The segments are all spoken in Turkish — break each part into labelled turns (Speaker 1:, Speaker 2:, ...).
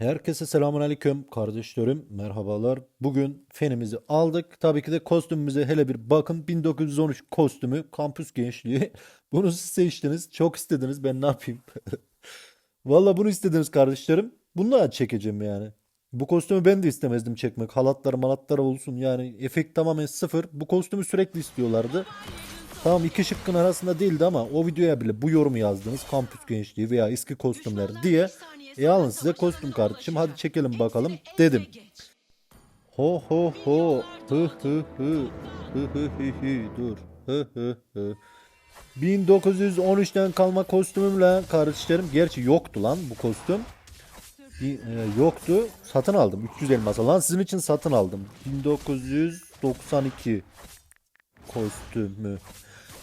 Speaker 1: Herkese selamun aleyküm kardeşlerim. Merhabalar. Bugün fenimizi aldık. Tabii ki de kostümümüze hele bir bakın. 1913 kostümü kampüs gençliği. Bunu siz seçtiniz. Çok istediniz. Ben ne yapayım? Valla bunu istediniz kardeşlerim. Bunu da çekeceğim yani. Bu kostümü ben de istemezdim çekmek. Halatlar malatlar olsun yani. Efekt tamamen sıfır. Bu kostümü sürekli istiyorlardı. Tamam iki şıkkın arasında değildi ama o videoya bile bu yorumu yazdınız. Kampüs gençliği veya eski kostümler diye. E alın size kostüm kardeşim hadi çekelim bakalım dedim. Ho ho ho hı hı hı hı hı hı hı dur hı hı hı. 1913'ten kalma kostümümle kardeşlerim gerçi yoktu lan bu kostüm. Bir, e, yoktu. Satın aldım. 300 elmasa. Lan sizin için satın aldım. 1992 kostümü.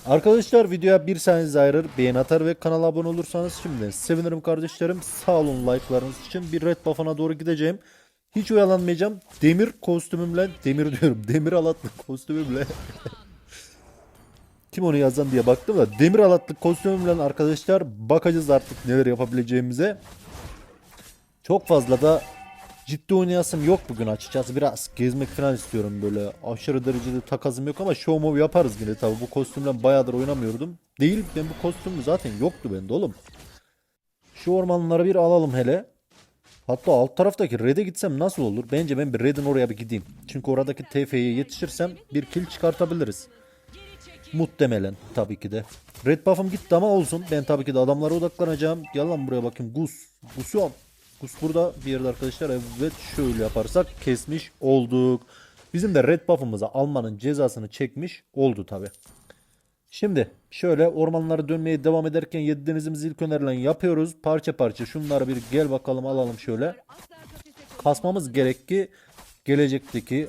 Speaker 1: Arkadaşlar videoya bir saniyenizi ayırır, beğen atar ve kanala abone olursanız şimdiden sevinirim kardeşlerim. Sağ olun like'larınız için. Bir red buff'ına doğru gideceğim. Hiç oyalanmayacağım. Demir kostümümle, demir diyorum, demir alatlı kostümümle. Kim onu yazan diye baktım da demir alatlı kostümümle arkadaşlar bakacağız artık neler yapabileceğimize. Çok fazla da ciddi oynayasım yok bugün açıkçası. Biraz gezmek falan istiyorum böyle. Aşırı derecede takasım yok ama show move yaparız yine tabi. Bu kostümle bayağıdır oynamıyordum. Değil ben bu kostüm zaten yoktu bende oğlum. Şu ormanlara bir alalım hele. Hatta alt taraftaki red'e gitsem nasıl olur? Bence ben bir red'in oraya bir gideyim. Çünkü oradaki TF'ye yetişirsem bir kill çıkartabiliriz. Muhtemelen tabii ki de. Red buff'ım gitti ama olsun. Ben tabii ki de adamlara odaklanacağım. Gel lan buraya bakayım. Gus. Gus'um. Gus burada bir yerde arkadaşlar. Evet şöyle yaparsak kesmiş olduk. Bizim de red buff'ımızı almanın cezasını çekmiş oldu tabii. Şimdi şöyle ormanları dönmeye devam ederken yediğinizimiz ilk önerilen yapıyoruz. Parça parça şunları bir gel bakalım alalım şöyle. Kasmamız gerek ki gelecekteki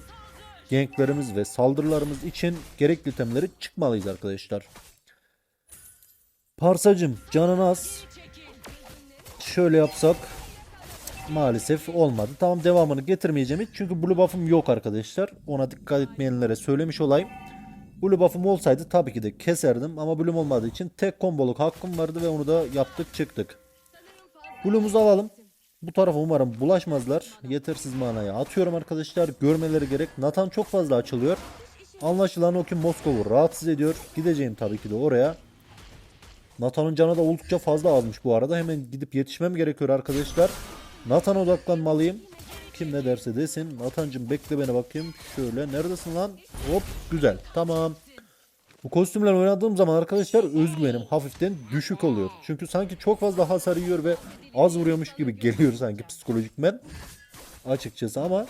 Speaker 1: ganklerimiz ve saldırılarımız için gerekli itemleri çıkmalıyız arkadaşlar. Parsacım canın az. Şöyle yapsak maalesef olmadı. Tamam devamını getirmeyeceğim hiç. Çünkü blue buff'ım yok arkadaşlar. Ona dikkat etmeyenlere söylemiş olayım. Blue buff'ım olsaydı tabii ki de keserdim ama blue'um olmadığı için tek komboluk hakkım vardı ve onu da yaptık çıktık. Blue'umuzu alalım. Bu tarafa umarım bulaşmazlar. Yetersiz manaya atıyorum arkadaşlar. Görmeleri gerek. Nathan çok fazla açılıyor. Anlaşılan o ki Moskov'u rahatsız ediyor. Gideceğim tabii ki de oraya. Nathan'ın canı da oldukça fazla almış bu arada. Hemen gidip yetişmem gerekiyor arkadaşlar. Nathan'a odaklanmalıyım. Kim ne derse desin. Nathan'cım bekle beni bakayım. Şöyle neredesin lan? Hop güzel. Tamam. Bu kostümle oynadığım zaman arkadaşlar özgüvenim hafiften düşük oluyor. Çünkü sanki çok fazla hasar yiyor ve az vuruyormuş gibi geliyor sanki psikolojikmen. Açıkçası ama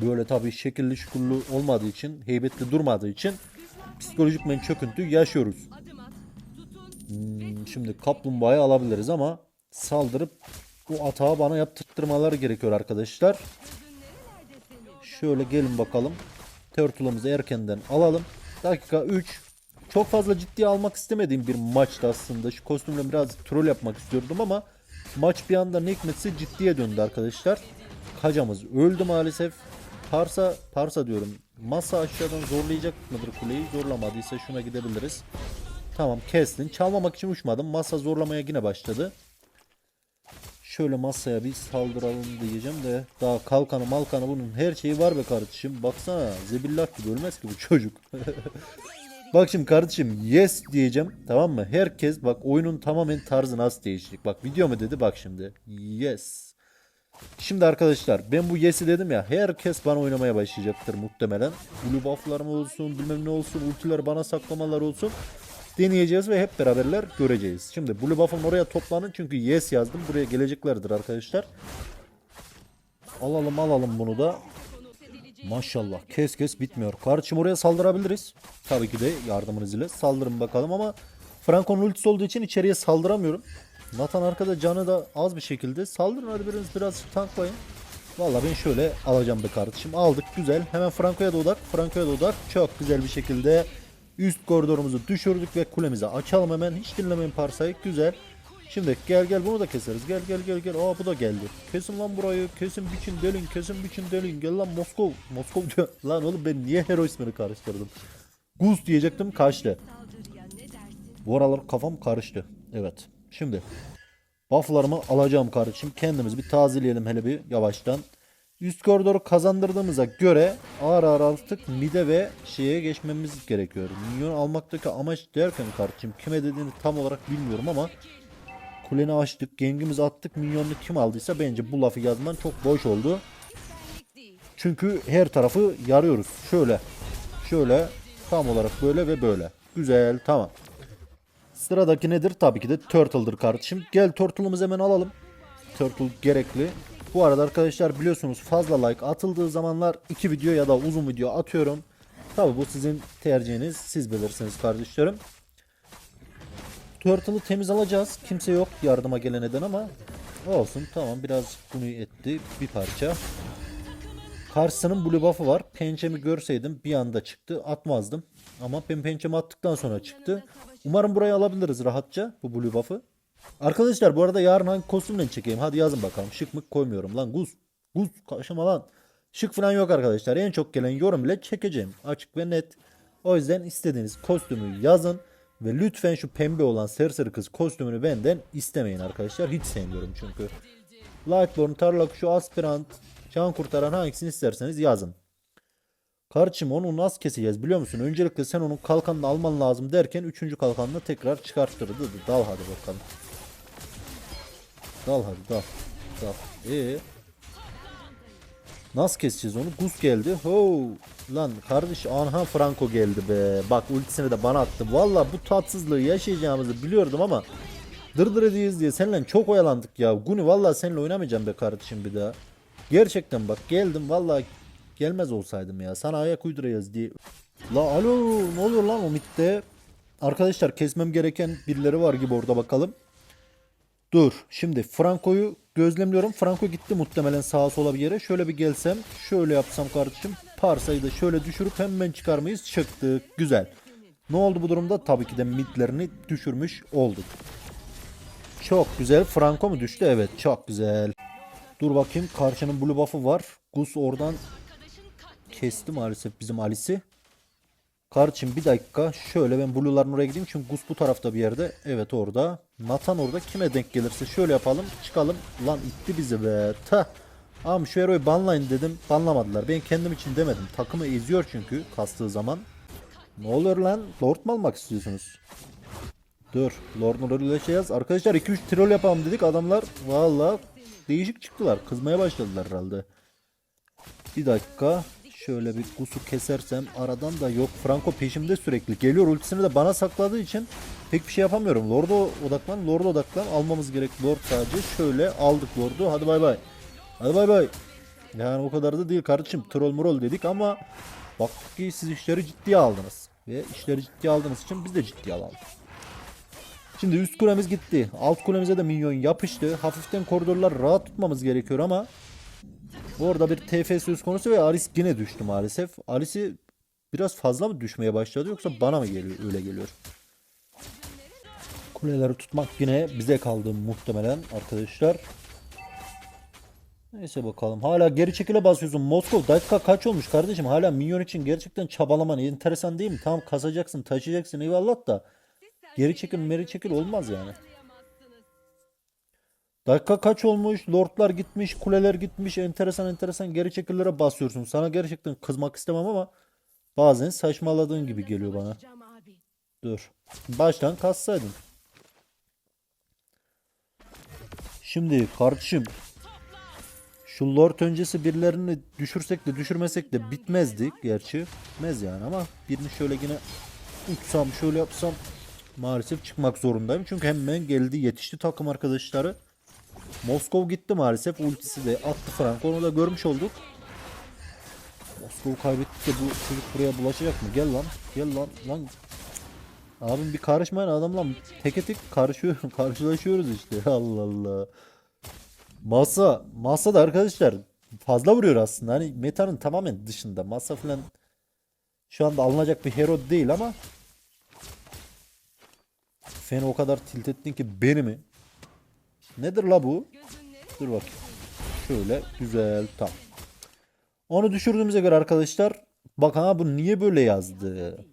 Speaker 1: böyle tabii şekilli şukullu olmadığı için, heybetli durmadığı için psikolojikmen çöküntü yaşıyoruz. Hmm, şimdi kaplumbağayı alabiliriz ama saldırıp bu atağı bana yaptırtmaları gerekiyor arkadaşlar. Şöyle gelin bakalım. Turtle'ımızı erkenden alalım. Dakika 3. Çok fazla ciddiye almak istemediğim bir maçtı aslında. Şu kostümle biraz troll yapmak istiyordum ama maç bir anda ne hikmetse ciddiye döndü arkadaşlar. Kacamız öldü maalesef. Parsa, Parsa diyorum. Masa aşağıdan zorlayacak mıdır kuleyi? Zorlamadıysa şuna gidebiliriz. Tamam kestin. Çalmamak için uçmadım. Masa zorlamaya yine başladı. Şöyle masaya bir saldıralım diyeceğim de daha kalkanı malkanı bunun her şeyi var be kardeşim. Baksana zebillah gibi ölmez ki bu çocuk. bak şimdi kardeşim yes diyeceğim tamam mı? Herkes bak oyunun tamamen tarzı nasıl değişecek. Bak video mu dedi bak şimdi. Yes. Şimdi arkadaşlar ben bu yes'i dedim ya herkes bana oynamaya başlayacaktır muhtemelen. Blue buff'larım olsun bilmem ne olsun ultiler bana saklamalar olsun deneyeceğiz ve hep beraberler göreceğiz. Şimdi Blue Buff'ın oraya toplanın çünkü yes yazdım. Buraya geleceklerdir arkadaşlar. Alalım alalım bunu da. Maşallah kes kes bitmiyor. Kardeşim oraya saldırabiliriz. Tabii ki de yardımınız ile saldırın bakalım ama Franco'nun ultisi olduğu için içeriye saldıramıyorum. Nathan arkada canı da az bir şekilde. Saldırın hadi biriniz biraz tanklayın. Valla ben şöyle alacağım be kardeşim. Aldık güzel. Hemen Franco'ya da odak. Franco'ya da odak. Çok güzel bir şekilde Üst koridorumuzu düşürdük ve kulemizi açalım hemen. Hiç dinlemeyin parsayı. Güzel. Şimdi gel gel bunu da keseriz. Gel gel gel gel. Aa bu da geldi. Kesin lan burayı. Kesin biçin delin. Kesin biçin delin. Gel lan Moskov. Moskov diyor. Lan oğlum ben niye hero ismini karıştırdım? Gus diyecektim. Kaçtı. Bu aralar kafam karıştı. Evet. Şimdi. Bufflarımı alacağım kardeşim. Kendimiz bir tazeleyelim hele bir yavaştan. Üst koridoru kazandırdığımıza göre ağır ağır artık mide ve şeye geçmemiz gerekiyor. Minyon almaktaki amaç derken kardeşim kime dediğini tam olarak bilmiyorum ama kuleni açtık, gengimizi attık, minyonunu kim aldıysa bence bu lafı yazman çok boş oldu. Çünkü her tarafı yarıyoruz. Şöyle, şöyle, tam olarak böyle ve böyle. Güzel, tamam. Sıradaki nedir? Tabii ki de Turtle'dır kardeşim. Gel Turtle'ımızı hemen alalım. Turtle gerekli. Bu arada arkadaşlar biliyorsunuz fazla like atıldığı zamanlar iki video ya da uzun video atıyorum. Tabii bu sizin tercihiniz. Siz bilirsiniz kardeşlerim. Turtle'ı temiz alacağız. Kimse yok yardıma gelen eden ama olsun tamam biraz bunu etti bir parça. Karşısının blue buff'ı var. Pençemi görseydim bir anda çıktı. Atmazdım. Ama ben pençemi attıktan sonra çıktı. Umarım burayı alabiliriz rahatça bu blue buff'ı. Arkadaşlar bu arada yarın hangi kostümle çekeyim? Hadi yazın bakalım. Şık mı koymuyorum lan. Guz. Guz. Kaşıma lan. Şık falan yok arkadaşlar. En çok gelen yorum bile çekeceğim. Açık ve net. O yüzden istediğiniz kostümü yazın. Ve lütfen şu pembe olan serseri kız kostümünü benden istemeyin arkadaşlar. Hiç sevmiyorum çünkü. Lightborn, Tarlak, şu aspirant, can kurtaran hangisini isterseniz yazın. Kardeşim onu nasıl keseceğiz biliyor musun? Öncelikle sen onun kalkanını alman lazım derken 3. kalkanını tekrar çıkarttırdı. Dal hadi bakalım. Dal hadi dal. Dal. Ee, Nasıl keseceğiz onu? Gus geldi. Ho! Lan kardeş Anha Franco geldi be. Bak ultisini de bana attı. Valla bu tatsızlığı yaşayacağımızı biliyordum ama dırdır ediyiz diye seninle çok oyalandık ya. Guni valla seninle oynamayacağım be kardeşim bir daha. Gerçekten bak geldim valla gelmez olsaydım ya. Sana ayak uyduracağız diye. La alo ne oluyor lan o? Arkadaşlar kesmem gereken birileri var gibi orada bakalım. Dur. Şimdi Franco'yu gözlemliyorum. Franco gitti muhtemelen sağa sola bir yere. Şöyle bir gelsem. Şöyle yapsam kardeşim. Parsayı da şöyle düşürüp hemen çıkar mıyız? Çıktık. Güzel. Ne oldu bu durumda? Tabii ki de midlerini düşürmüş olduk. Çok güzel. Franco mu düştü? Evet. Çok güzel. Dur bakayım. Karşının blue buff'ı var. Gus oradan kesti maalesef bizim Alice'i. Kardeşim bir dakika. Şöyle ben Blue'ların oraya gideyim. Çünkü Gus bu tarafta bir yerde. Evet orada. Nathan orada. Kime denk gelirse şöyle yapalım. Çıkalım. Lan itti bizi be. Tah. Ama şu heroyu banlayın dedim. Banlamadılar. Ben kendim için demedim. Takımı eziyor çünkü kastığı zaman. Ne oluyor lan? Lord mu almak istiyorsunuz? Dur. Lord'un rolüyle şey yaz. Arkadaşlar 2-3 troll yapalım dedik. Adamlar valla değişik çıktılar. Kızmaya başladılar herhalde. Bir dakika. Şöyle bir Gus'u kesersem aradan da yok. Franco peşimde sürekli. Geliyor ultisini de bana sakladığı için pek bir şey yapamıyorum. Lord'a odaklan. Lord'a odaklan. Almamız gerek. Lord sadece. Şöyle aldık Lord'u. Hadi bay bay. Hadi bay bay. Yani o kadar da değil kardeşim. Troll murol dedik ama baktık ki siz işleri ciddiye aldınız. Ve işleri ciddiye aldığınız için biz de ciddiye alalım. Şimdi üst kulemiz gitti. Alt kulemize de minyon yapıştı. Hafiften koridorlar rahat tutmamız gerekiyor ama Orada bir TF söz konusu ve Aris yine düştü maalesef. Aris'i biraz fazla mı düşmeye başladı yoksa bana mı geliyor öyle geliyor. Kuleleri tutmak yine bize kaldı muhtemelen arkadaşlar. Neyse bakalım. Hala geri çekile basıyorsun. Moskov dakika kaç olmuş kardeşim? Hala minyon için gerçekten çabalaman enteresan değil mi? Tamam kasacaksın, taşıyacaksın eyvallah da. Geri çekil, meri çekil olmaz yani. Dakika kaç olmuş? Lordlar gitmiş, kuleler gitmiş. Enteresan enteresan geri çekillere basıyorsun. Sana gerçekten kızmak istemem ama bazen saçmaladığın gibi geliyor bana. Dur. Baştan kassaydın. Şimdi kardeşim şu Lord öncesi birilerini düşürsek de düşürmesek de bitmezdi gerçi. Bitmez yani ama birini şöyle yine uçsam şöyle yapsam maalesef çıkmak zorundayım. Çünkü hemen geldi yetişti takım arkadaşları. Moskov gitti maalesef. Ultisi de attı Franco. Onu da görmüş olduk. Moskov kaybettik de bu çocuk buraya bulaşacak mı? Gel lan. Gel lan. Lan. Abim bir karışmayın adamla teke tek karışıyor, karşılaşıyoruz işte. Allah Allah. Masa. Masa da arkadaşlar fazla vuruyor aslında. Hani metanın tamamen dışında. Masa falan şu anda alınacak bir hero değil ama Fen o kadar tilt ettin ki beni mi? Nedir la bu? Dur bakayım. Şöyle güzel tam. Onu düşürdüğümüze göre arkadaşlar bakın ha bu niye böyle yazdı?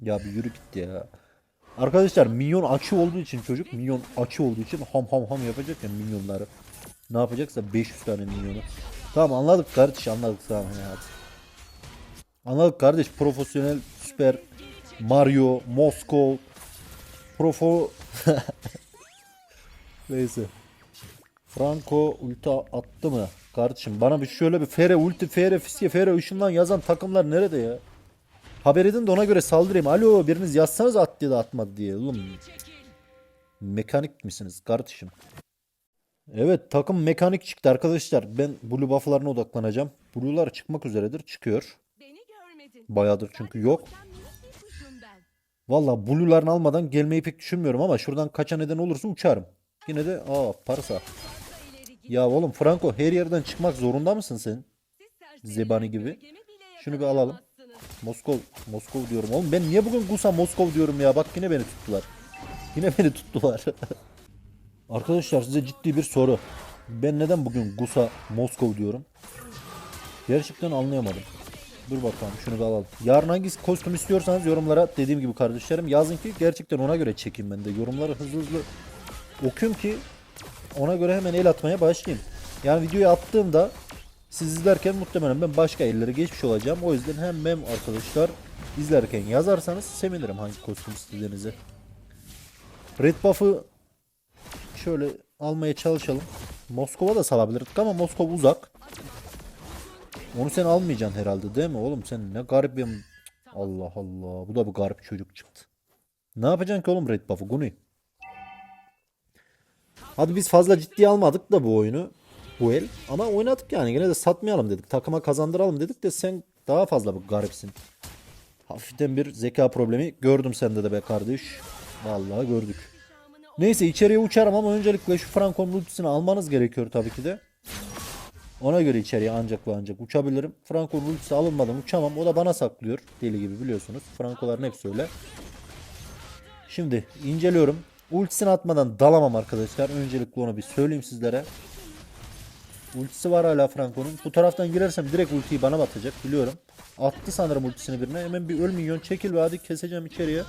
Speaker 1: Ya bir yürü git ya. Arkadaşlar minyon açı olduğu için çocuk minyon açı olduğu için ham ham ham yapacak ya minyonları. Ne yapacaksa 500 tane minyonu. Tamam anladık kardeş anladık tamam ya, hadi. Anladık kardeş profesyonel süper Mario Moskov Profo Neyse. Franco ulti attı mı? Kardeşim bana bir şöyle bir fere ulti fere fiske fere ışından yazan takımlar nerede ya? Haber edin de ona göre saldırayım. Alo biriniz yazsanız at diye de atmadı diye. Oğlum mekanik misiniz kardeşim? Evet takım mekanik çıktı arkadaşlar. Ben blue buff'larına odaklanacağım. Blue'lar çıkmak üzeredir. Çıkıyor. Bayağıdır çünkü yok.
Speaker 2: Sen minik bir kuşum ben.
Speaker 1: Valla blue'larını almadan gelmeyi pek düşünmüyorum ama şuradan kaça neden olursa uçarım. Yine de aa parsa. Ya oğlum Franco her yerden çıkmak zorunda mısın sen? Zebani gibi. Şunu bir alalım. Moskov, Moskov diyorum. Oğlum ben niye bugün Gusa Moskov diyorum ya? Bak yine beni tuttular. Yine beni tuttular. Arkadaşlar size ciddi bir soru. Ben neden bugün Gusa Moskov diyorum? Gerçekten anlayamadım. Dur bakalım şunu bir alalım. Yarın hangi kostüm istiyorsanız yorumlara dediğim gibi kardeşlerim yazın ki gerçekten ona göre çekeyim ben de. Yorumları hızlı hızlı okuyayım ki ona göre hemen el atmaya başlayayım. Yani videoyu attığımda siz izlerken muhtemelen ben başka ellere geçmiş olacağım. O yüzden hemen arkadaşlar izlerken yazarsanız sevinirim hangi kostüm istediğinizi. Red buff'ı şöyle almaya çalışalım. Moskova da salabilirdik ama Moskova uzak. Onu sen almayacaksın herhalde değil mi oğlum? Sen ne garip bir... Allah Allah. Bu da bir garip çocuk çıktı. Ne yapacaksın ki oğlum Red buff'ı Guni? Hadi biz fazla ciddiye almadık da bu oyunu. Bu el. Ama oynadık yani. Gene de satmayalım dedik. Takıma kazandıralım dedik de sen daha fazla bir garipsin. Hafiften bir zeka problemi gördüm sende de be kardeş. Vallahi gördük. Neyse içeriye uçarım ama öncelikle şu Franco'nun ultisini almanız gerekiyor tabii ki de. Ona göre içeriye ancak ve ancak uçabilirim. Franco'nun ultisi alınmadan uçamam. O da bana saklıyor. Deli gibi biliyorsunuz. Franco'ların hepsi öyle. Şimdi inceliyorum. Ultisini atmadan dalamam arkadaşlar. Öncelikle onu bir söyleyeyim sizlere. Ultisi var hala Franco'nun. Bu taraftan girersem direkt ultiyi bana batacak biliyorum. Attı sanırım ultisini birine. Hemen bir öl minyon çekil ve hadi keseceğim içeriye.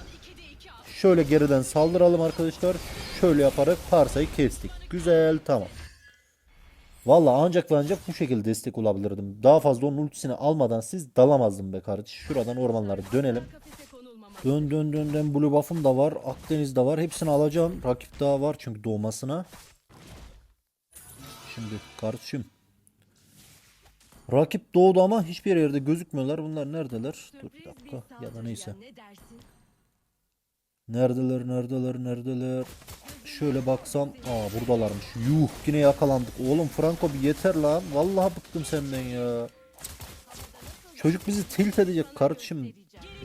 Speaker 1: Şöyle geriden saldıralım arkadaşlar. Şöyle yaparak parsayı kestik. Güzel tamam. Valla ancak ve ancak bu şekilde destek olabilirdim. Daha fazla onun ultisini almadan siz dalamazdım be kardeş. Şuradan ormanlara dönelim. Dön dön dön dön. Blue buff'ım da var. Akdeniz'de var. Hepsini alacağım. Rakip daha var çünkü doğmasına. Şimdi kardeşim. Rakip doğdu ama hiçbir yerde gözükmüyorlar. Bunlar neredeler? Dur bir dakika. Ya da neyse. Neredeler neredeler neredeler? Şöyle baksam. Aa buradalarmış. Yuh yine yakalandık. Oğlum Franco bir yeter lan. Vallahi bıktım senden ya. Çocuk bizi tilt edecek kardeşim.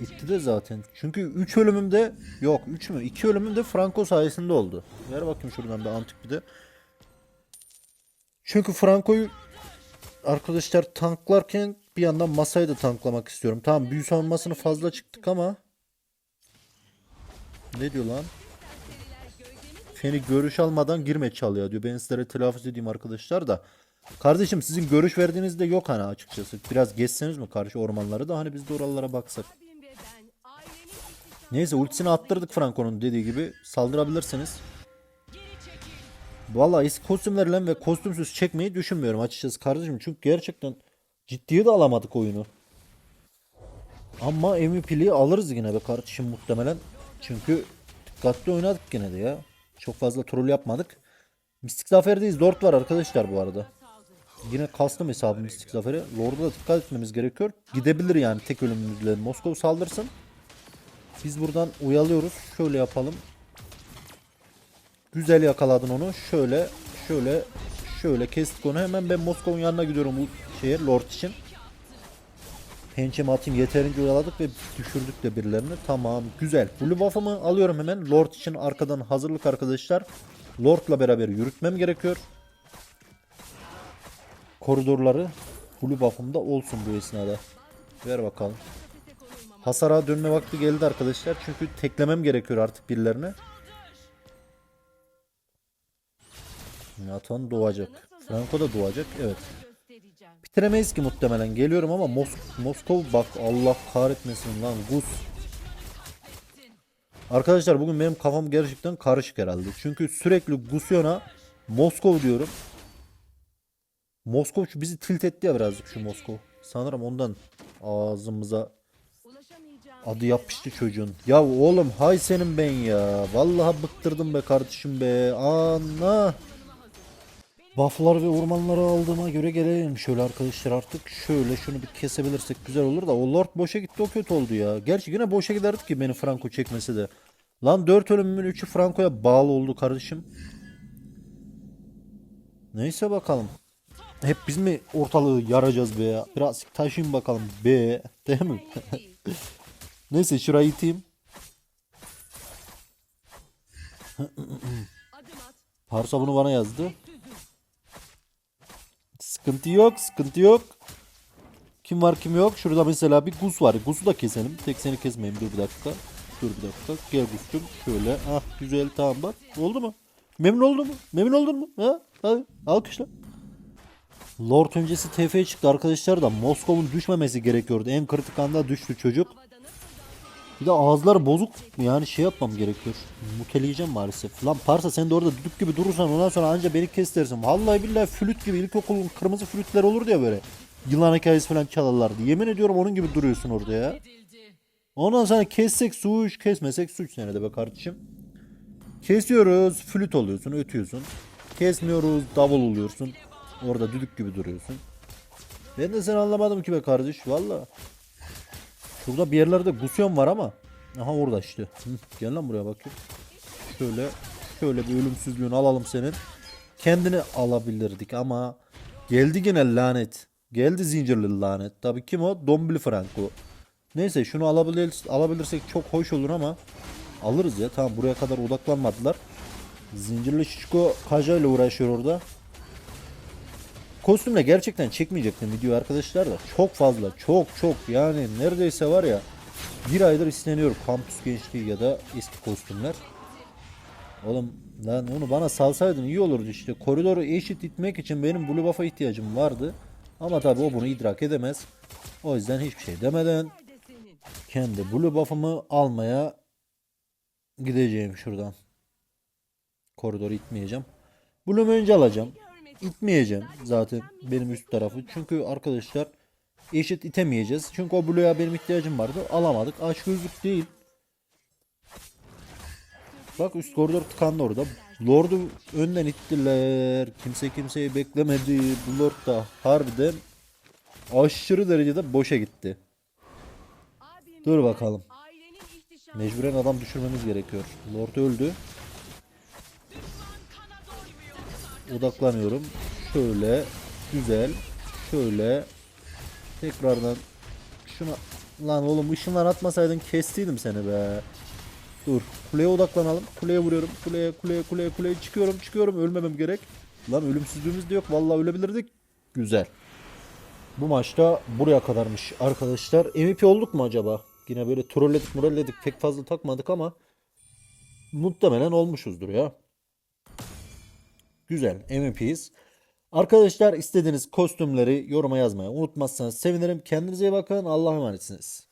Speaker 1: İtti de zaten. Çünkü 3 ölümümde yok 3 mü? 2 ölümümde Franco sayesinde oldu. Ver bakayım şuradan bir antik bir de. Çünkü Franco'yu arkadaşlar tanklarken bir yandan masayı da tanklamak istiyorum. Tamam büyü savunmasını fazla çıktık ama ne diyor lan? Seni görüş almadan girme çalıyor diyor. Ben sizlere telaffuz edeyim arkadaşlar da. Kardeşim sizin görüş verdiğinizde yok hani açıkçası. Biraz geçseniz mi karşı ormanları da hani biz de oralara baksak. Neyse ultisini attırdık Franco'nun dediği gibi. Saldırabilirsiniz. Vallahi eski kostümlerle ve kostümsüz çekmeyi düşünmüyorum açıkçası kardeşim. Çünkü gerçekten ciddiye de alamadık oyunu. Ama MVP'liği alırız yine be kardeşim muhtemelen. Çünkü dikkatli oynadık yine de ya. Çok fazla troll yapmadık. Mistik Zafer'deyiz. Lord var arkadaşlar bu arada. Yine kastım hesabı Mistik Zafer'e. Lord'a da dikkat etmemiz gerekiyor. Gidebilir yani tek ölümümüzle. Moskova saldırsın. Biz buradan uyalıyoruz. Şöyle yapalım. Güzel yakaladın onu. Şöyle, şöyle, şöyle kestik onu. Hemen ben Moskova'nın yanına gidiyorum bu şeye Lord için. Pençemi atayım yeterince oyaladık ve düşürdük de birilerini. Tamam güzel. Blue buff'ımı alıyorum hemen. Lord için arkadan hazırlık arkadaşlar. Lord'la beraber yürütmem gerekiyor. Koridorları Blue buff'ımda olsun bu esnada. Ver bakalım. Hasara dönme vakti geldi arkadaşlar. Çünkü teklemem gerekiyor artık birilerine. Nathan doğacak. Franco da doğacak. Evet. Bitiremeyiz ki muhtemelen. Geliyorum ama Mos Moskov bak Allah kahretmesin lan Gus. Arkadaşlar bugün benim kafam gerçekten karışık herhalde. Çünkü sürekli Gusion'a Moskov diyorum. Moskov şu bizi tilt etti ya birazcık şu Moskov. Sanırım ondan ağzımıza adı yapıştı çocuğun. Ya oğlum hay senin ben ya. Vallahi bıktırdım be kardeşim be. Ana. Bufflar ve ormanları aldığıma göre gelelim şöyle arkadaşlar artık. Şöyle şunu bir kesebilirsek güzel olur da o Lord boşa gitti o kötü oldu ya. Gerçi yine boşa giderdi ki beni Franco çekmesi de. Lan 4 ölümümün 3'ü Franco'ya bağlı oldu kardeşim. Neyse bakalım. Hep biz mi ortalığı yaracağız be ya? Biraz taşıyın bakalım be. Değil mi? Neyse şurayı iteyim. Parsa bunu bana yazdı. Sıkıntı yok, sıkıntı yok. Kim var kim yok. Şurada mesela bir Gus var. Gus'u da keselim. Tek seni kesmeyeyim. Dur bir dakika. Dur bir dakika. Gel Gus'cum. Şöyle. Ah güzel tamam bak. Oldu mu? Memnun oldun mu? Memnun oldun mu? Ha? Hadi alkışla. Lord öncesi TF'ye çıktı arkadaşlar da Moskov'un düşmemesi gerekiyordu. En kritik anda düştü çocuk. Bir de ağızları bozuk yani şey yapmam gerekiyor. Muteleyeceğim maalesef. Lan Parsa sen de orada düdük gibi durursan ondan sonra anca beni kes dersin. Vallahi billahi flüt gibi ilkokulun kırmızı flütler olur ya böyle. Yılan hikayesi falan çalarlardı. Yemin ediyorum onun gibi duruyorsun orada ya. Ondan sonra kessek suç, kesmesek suç sene de be kardeşim. Kesiyoruz, flüt oluyorsun, ötüyorsun. Kesmiyoruz, davul oluyorsun. Orada düdük gibi duruyorsun. Ben de seni anlamadım ki be kardeş, valla. Şurada bir yerlerde gusyon var ama. Aha orada işte. Gel lan buraya bakayım. Şöyle, şöyle bir ölümsüzlüğünü alalım senin. Kendini alabilirdik ama geldi yine lanet. Geldi zincirli lanet. Tabii kim o? Dombili Franco. Neyse şunu alabilir, alabilirsek çok hoş olur ama alırız ya. Tamam buraya kadar odaklanmadılar. Zincirli Şişko Kaja ile uğraşıyor orada. Kostümle gerçekten çekmeyecektim video arkadaşlar da çok fazla çok çok yani neredeyse var ya bir aydır isteniyor kampüs gençliği ya da eski kostümler. Oğlum lan onu bana salsaydın iyi olurdu işte. Koridoru eşit itmek için benim blue buff'a ihtiyacım vardı. Ama tabii o bunu idrak edemez. O yüzden hiçbir şey demeden kendi blue buff'ımı almaya gideceğim şuradan. Koridoru itmeyeceğim. Blue'umu önce alacağım. İtmeyeceğim zaten benim üst tarafı. Çünkü arkadaşlar eşit itemeyeceğiz. Çünkü o Blue'ya benim ihtiyacım vardı. Alamadık. Aç gözlük değil. Bak üst koridor tıkandı orada. Lord'u önden ittiler. Kimse kimseyi beklemedi. Bu Lord da harbiden aşırı derecede boşa gitti. Dur bakalım. Mecburen adam düşürmemiz gerekiyor. Lord öldü. Odaklanıyorum. Şöyle. Güzel. Şöyle. Tekrardan şuna lan oğlum ışınlar atmasaydın kestiydim seni be. Dur. Kuleye odaklanalım. Kuleye vuruyorum. Kuleye kuleye kuleye kuleye çıkıyorum çıkıyorum. Ölmemem gerek. Lan ölümsüzlüğümüz de yok. Vallahi ölebilirdik. Güzel. Bu maçta buraya kadarmış arkadaşlar. MVP olduk mu acaba? Yine böyle trolledik murolledik pek fazla takmadık ama muhtemelen olmuşuzdur ya. Güzel MVP'yiz. Arkadaşlar istediğiniz kostümleri yoruma yazmayı unutmazsanız sevinirim. Kendinize iyi bakın. Allah'a emanetsiniz.